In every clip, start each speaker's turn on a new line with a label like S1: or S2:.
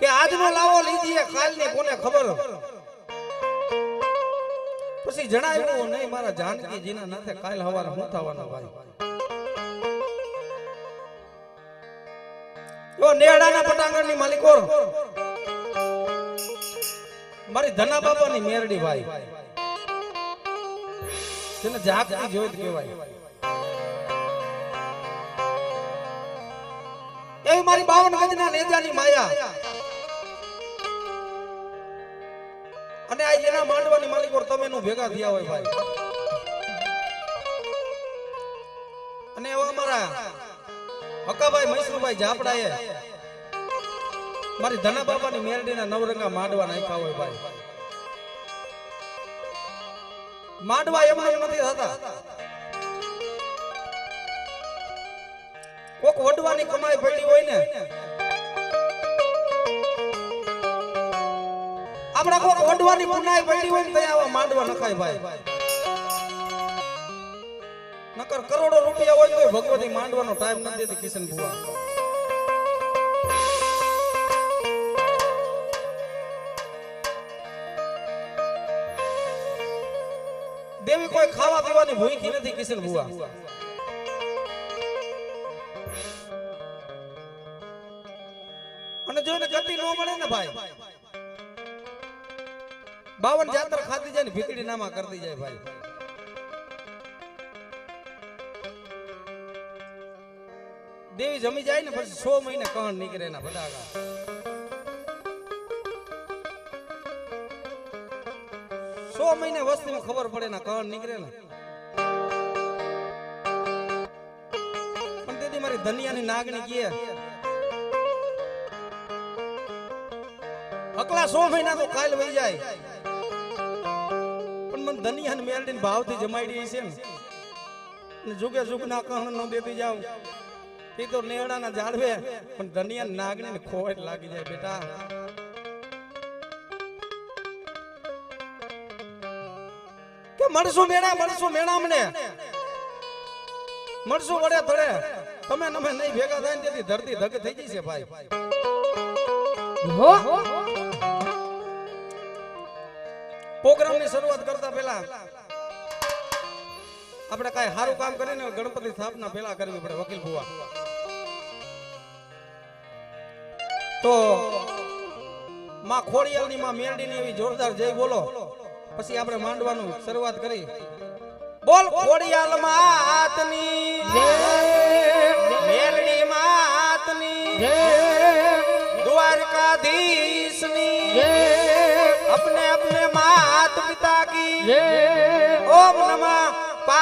S1: કે આજનો લાવો લીધીએ કાલની કોને ખબર. પછી જણાવ્યું નહીં, મારા જાનકીજીના નાથે કાલ હવારે હું થવાના ભાઈ? મારી ધના બાપાની મેરડી ભાઈ. તેને જાગતી જોત કહેવાય. એવી મારી નેજાની માયા. અને આ એના માંડવાની માલિકો તમે નું ભેગા થયા હોય ભાઈ. અને એવા અમારા હકાભાઈ મૈસુભાઈ જાપડાએ મારી ધના બાપાની મેરડીના નવરંગા માંડવા નાખ્યા હોય ભાઈ. માંડવા એમને એમ નથી થતા. કોક વડવાની કમાઈ પડી હોય ને આપણા કોક વડવાની પુનાઈ પડી હોય ને ત્યાં આવા માંડવા નખાય ભાઈ. નકર કરોડો રૂપિયા હોય તોય ભગવતી માંડવાનો ટાઈમ નથી દેતી કિશન ભુવા. દેવી કોઈ ખાવા પીવાની ભૂખી નથી કિશન ભુવા. અને જો એને ગતિ ન મળે ને ભાઈ. બાવન જાતર ખાતી જાય ને નામા કરતી જાય ભાઈ. દેવી જમી જાય ને પછી સો મહિને કહણ નીકળે એના ફટાકા સો મહિને વસ્તીમાં ખબર પડે ના કહણ નીકળે ને. પણ તેથી મારી ધનિયાની નાગણી કહે, અકલા સો મહિના તો કાલ વહી જાય. પણ મને ધનિયાને મેલડીને ભાવથી જમાડી છે ને જુગે જુગ ના કહણ નો દેતી જાવ એ તો નેડાના જાળવે પણ ધનિયા નાગણી ખોટ લાગી જાય બેટા. કે મળશું મેળા મળશું મેળા અમને? મળશું વડે થોડે તમે નમે નહીં ભેગા થાય ને તેથી ધરતી ધગ થઈ ગઈ છે ભાઈ.
S2: હો?
S1: પ્રોગ્રામની શરૂઆત કરતા પહેલા આપણે કઈ સારું કામ કરીને ગણપતિ સ્થાપના પહેલા કરવી પડે, વકીલ ભુવા. તો માં ખોડિયાલની માં મેરડી ની એવી જોરદાર જય બોલો. પછી આપણે માંડવાનું શરૂઆત કરી. બોલ ખોડિયાલ માતની મેરડી માતની દ્વારકાધીશની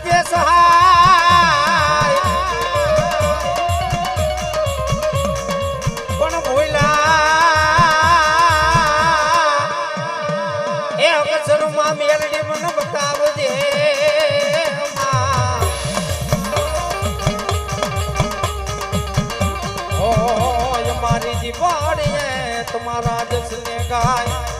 S1: કરજે સહાય. પણ ભૂલા એ અક્ષરમાં મેલડી મને બતાવજે મારી જીવાડીએ તમારા જસને ગાય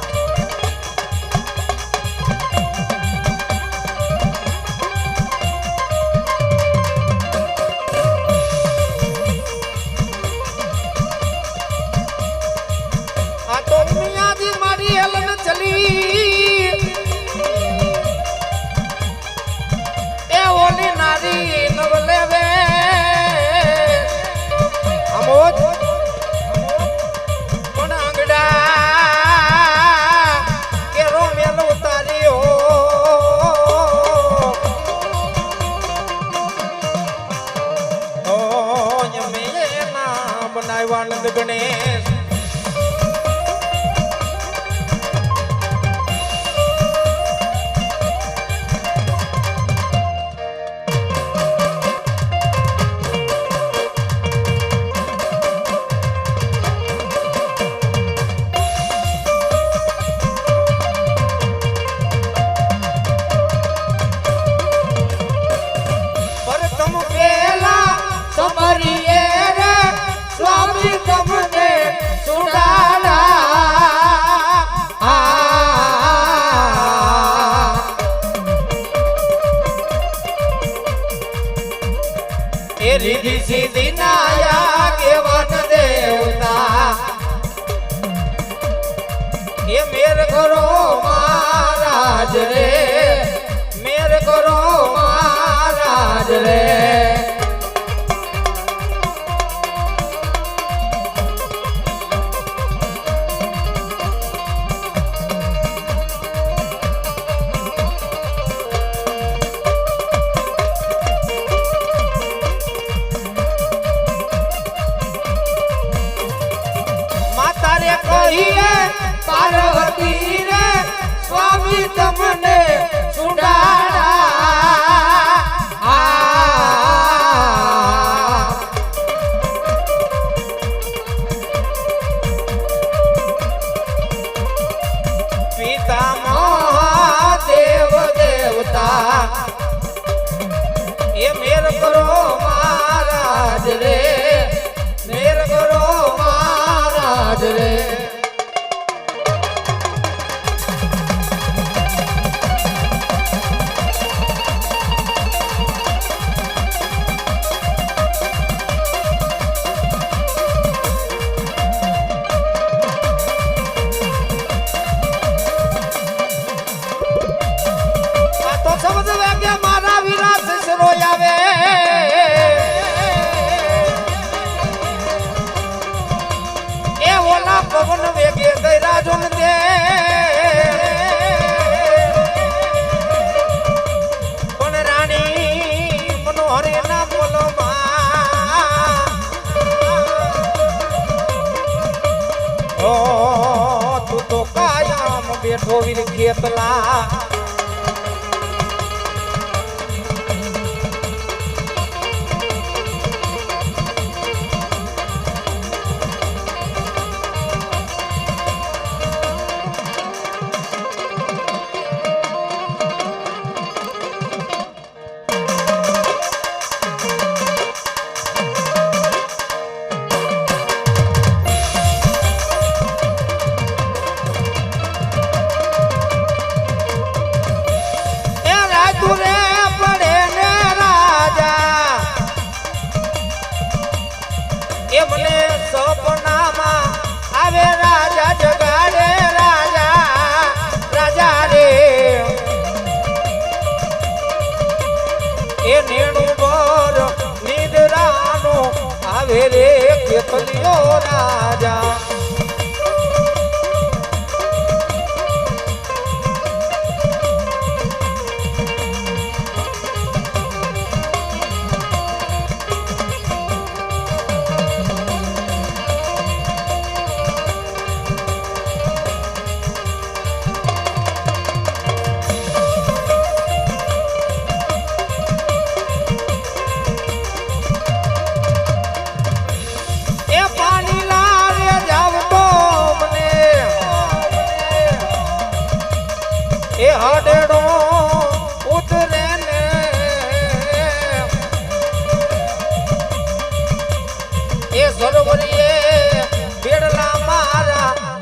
S1: બેઠો વીર ખેતલા.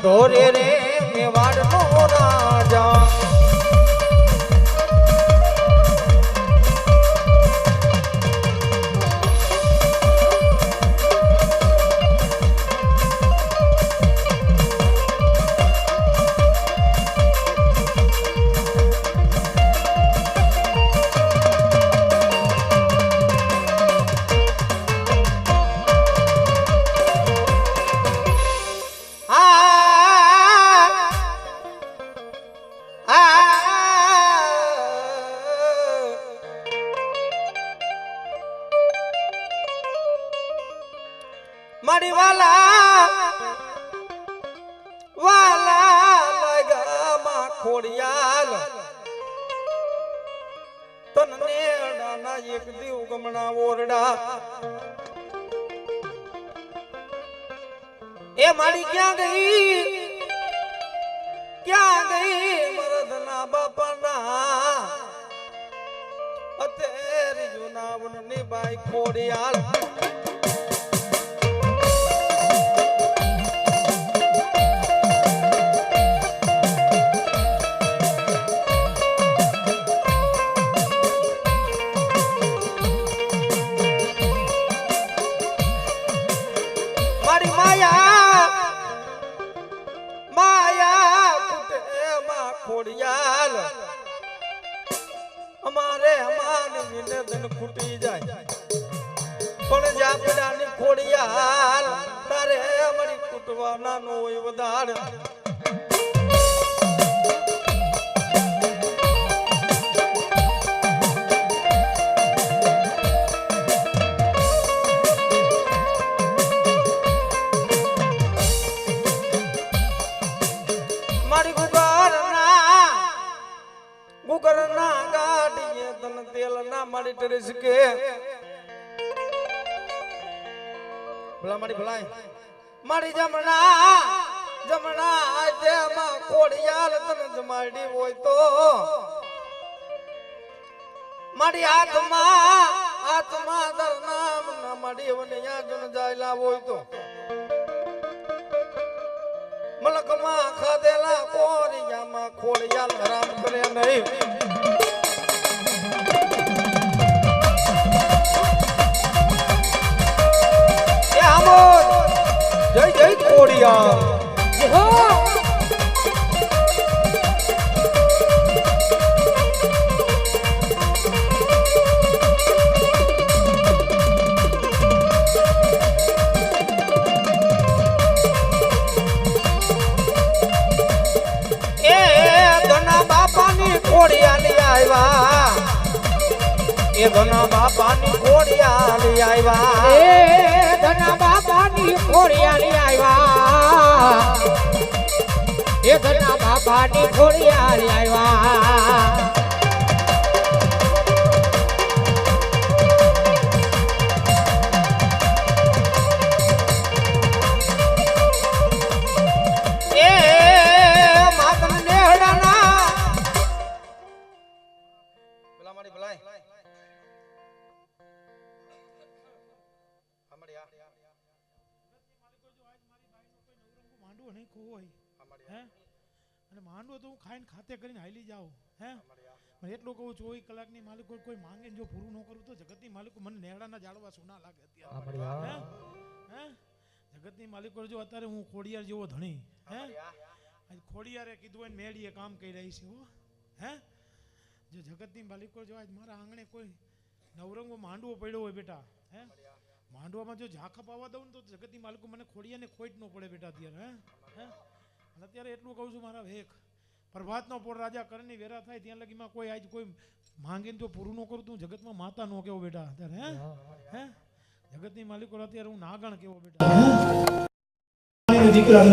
S1: ઢોરે રે મેવાડ નો રાજા. દીવ ઓરડા એ મારી ક્યાં ગઈ? ક્યાં ગઈ મરદના બાપાના? અત્યારે જુનાવનની બાઈ ખોડિયાલ ગુગરના ગાડીએ તન તેલ ના મારી ટરેસ કે. ભલા મારી ભલાય. મારી જમણા જમણા જેમાં કોડિયાલ તન જમાડી હોય તો. મારી હાથમાં હાથમાં દર નામ ના મારી વને યા જન જાયલા હોય તો. મલકમાં ખાધેલા કોરિયામાં ખોળિયા રામ કરે નહીં. જય જય ખોડિયાલ એ ધના બાપાની ખોડિયાલી આવ્યા. એ ધના બાપાની ખોડિયાલી આવ્યા.
S2: એ ધના બાપાની ખોડિયાલી આવ્યા.
S3: માંડવો નહીં હોય હે અને માંડવો તો હું ખાઈને ખાતે કરીને હાલી જાઉં હે? પણ એટલું કહું ચોવીસ કલાકની માલિકો કોઈ માંગે જો પૂરું ન કરું તો જગતની માલિકો મને નેહડાના જાળવા સોના લાગે અત્યારે? હે? હે? જગતની માલિકો જો અત્યારે હું ખોડિયાર જેવો ધણી હે? આજ ખોડિયારે કીધું હોય મેળીએ કામ કરી રહી છે હો. હે? જો જગતની માલિકો જો આજ મારા આંગણે કોઈ નવરંગો માંડવો પડ્યો હોય બેટા હે? માંડવામાં જો ઝાંખ અપાવવા દઉં ને તો જગતની માલિકો મને ખોડિયાને ખોટ ન પડે બેટા અત્યારે હે? હે? અને અત્યારે એટલું કહું છું મારા વેખ પ્રભાતનો પોર રાજા કરણની વેરા થાય ત્યાં લગીમાં કોઈ આજ કોઈ માંગીને જો પૂરું ન કરું તો હું જગતમાં માતા નો કેવો બેટા અત્યારે હે? હે જગતની માલિકો અત્યારે હું નાગણ કેવો બેટા. દીકરા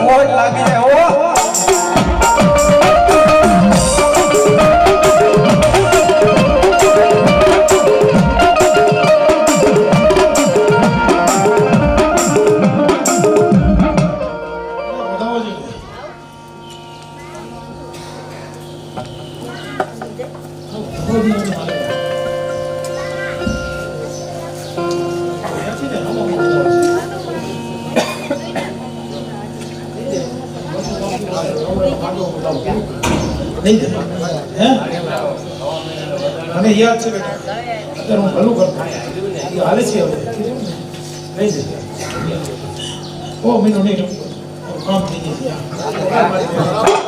S1: ખોડ લાગી જાય.
S3: જશે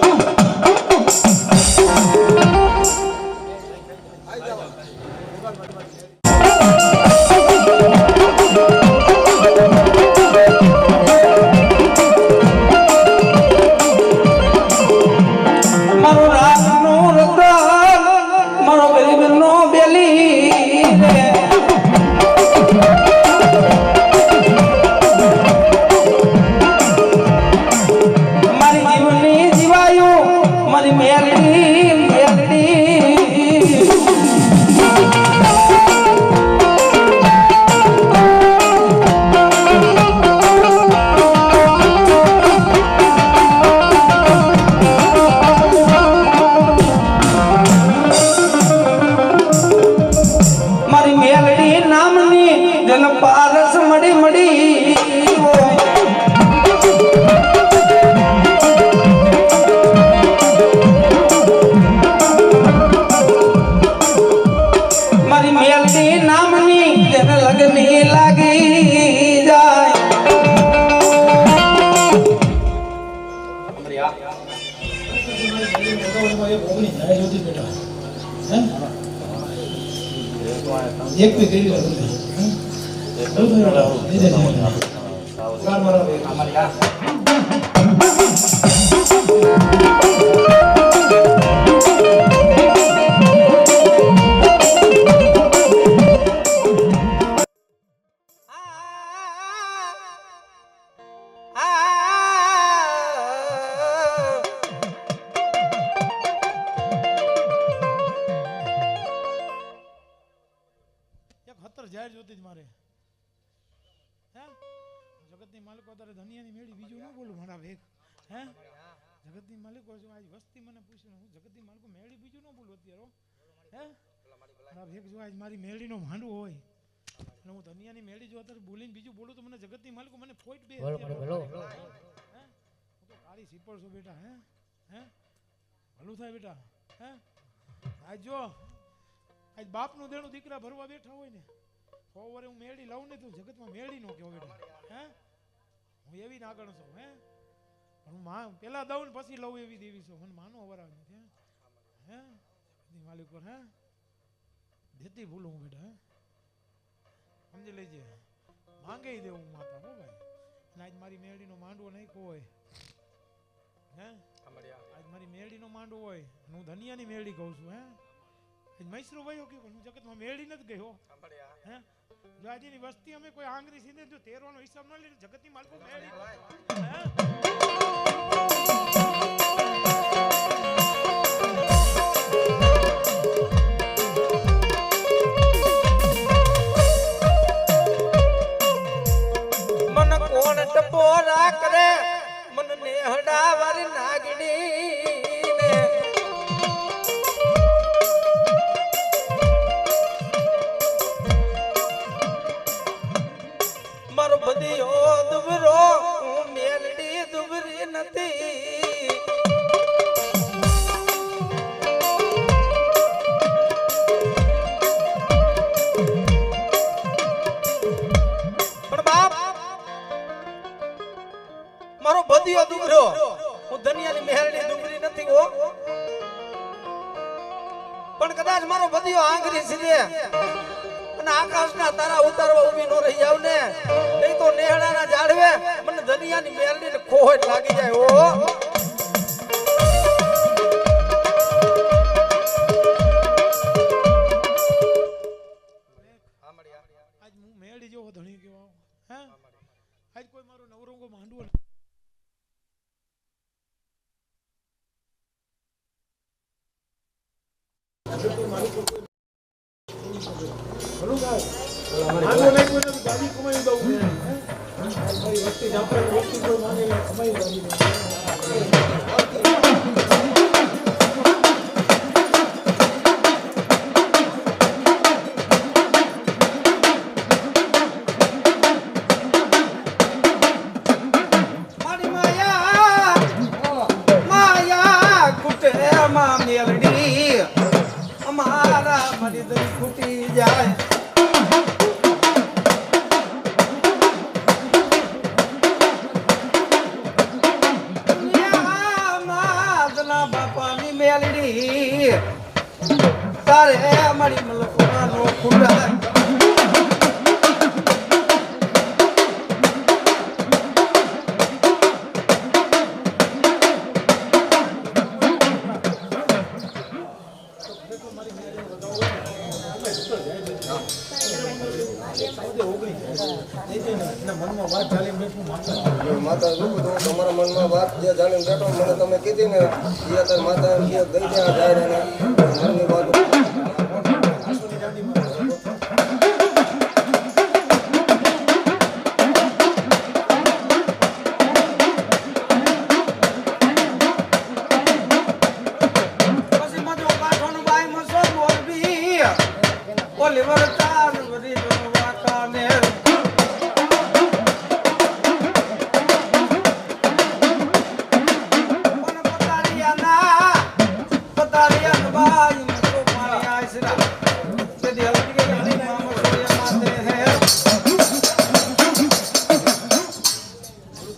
S3: ભેગ જો આજ મારી મેળીનો માંડવો હોય અને હું ધનિયાની મેળી જો અત્યારે બોલીને બીજું બોલું તો મને જગતની માલિકો મને ફોઈટ બે
S2: બોલો બોલો
S3: હે? તો કાળી સીપળ છું બેટા હે? હે? ભલું થાય બેટા હે? આજ જો આજ બાપનું દેણું દીકરા ભરવા બેઠા હોય ને સો વરે હું મેળી લઉં ને તો જગતમાં મેળી નો કહેવો બેટા હે? હું એવી નાગણ છું હે? હું માં પેલા દઉં ને પછી લઉં એવી દેવી છું. મને માનો વરાવ નથી હે? હે? જગતની માલિક પર હે? દેતી ભૂલું હું બેટા સમજી લેજે. માંગે દેવું માતા હો ભાઈ. અને આજ મારી મેળીનો માંડવો નહીં હોય હે? આજ મારી મેળીનો માંડવો હોય હું ધનિયાની મેળી કહું છું હે? આજ મૈસરો ભાઈઓ કે હું જગતમાં મેળી નથી ગયો. હે? જો આજની વસ્તી અમે કોઈ આંગરી સીધે જો તેરવાનો હિસાબ ન લઈને જગતની માલકો મેળી હે?
S1: આકાશના તારા ઉતારવા ઊભી નો રહી જાવ ને તો નેહડાના ઝાડવે મને મારી દરિયાની મેલડી ને ખોટ લાગી જાય ઓ
S3: કોઈ નવરંગો માંડવો
S1: મારી માયા માયા કુટે માં મેલડી અમારા મારી દરી ખૂટી જાય. તારે મારી મલકવાનો ખૂટા
S4: માતા શું તો તમારા મનમાં વાત જે જાણીને બેઠો, મને તમે કીધી ને અત્યારે માતા એમ કે ગઈ ત્યાં જાય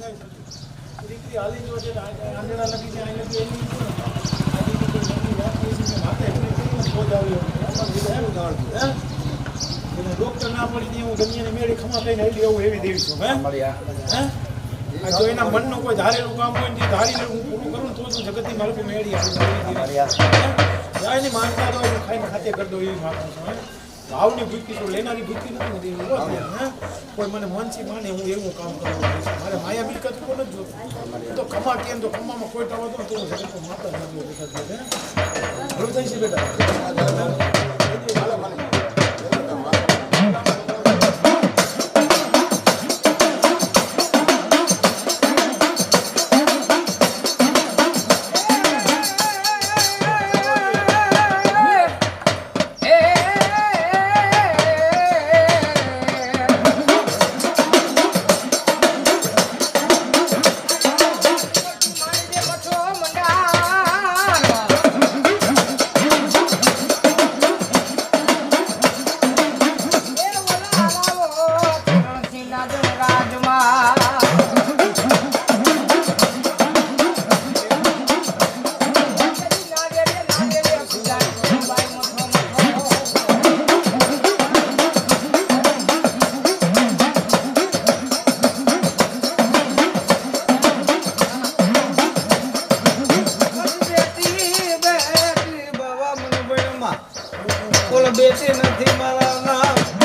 S3: દીકરી હાલી જો છે આંધળા લગી છે અહીં લગી એની ડોક્ટર ના પડી હું? ગમીને મેળી ખમા થઈને આવી એવું એવી દેવી છું હે હે જો એના મનનું કોઈ ધારેલું કામ હોય ને ધારીને હું પૂરું કરું તો જ જગતની મારું મેળી આવી જાય એની માનતા તો ખાઈને ખાતે કરી દો એવી માગું છું. હે ભાવની ભૂખી તો, લેનારી ભૂખી નથી એવી કોઈ મને મનથી માને, હું એવું કામ કરવાનું છે. મારે માયા મિલકત જોતું હું તો કમા કેમ તો કમામાં કોઈ ટાવા તો હું માતા નથી થઈ છે બેટી.
S1: બેટી નથી મારા નામ.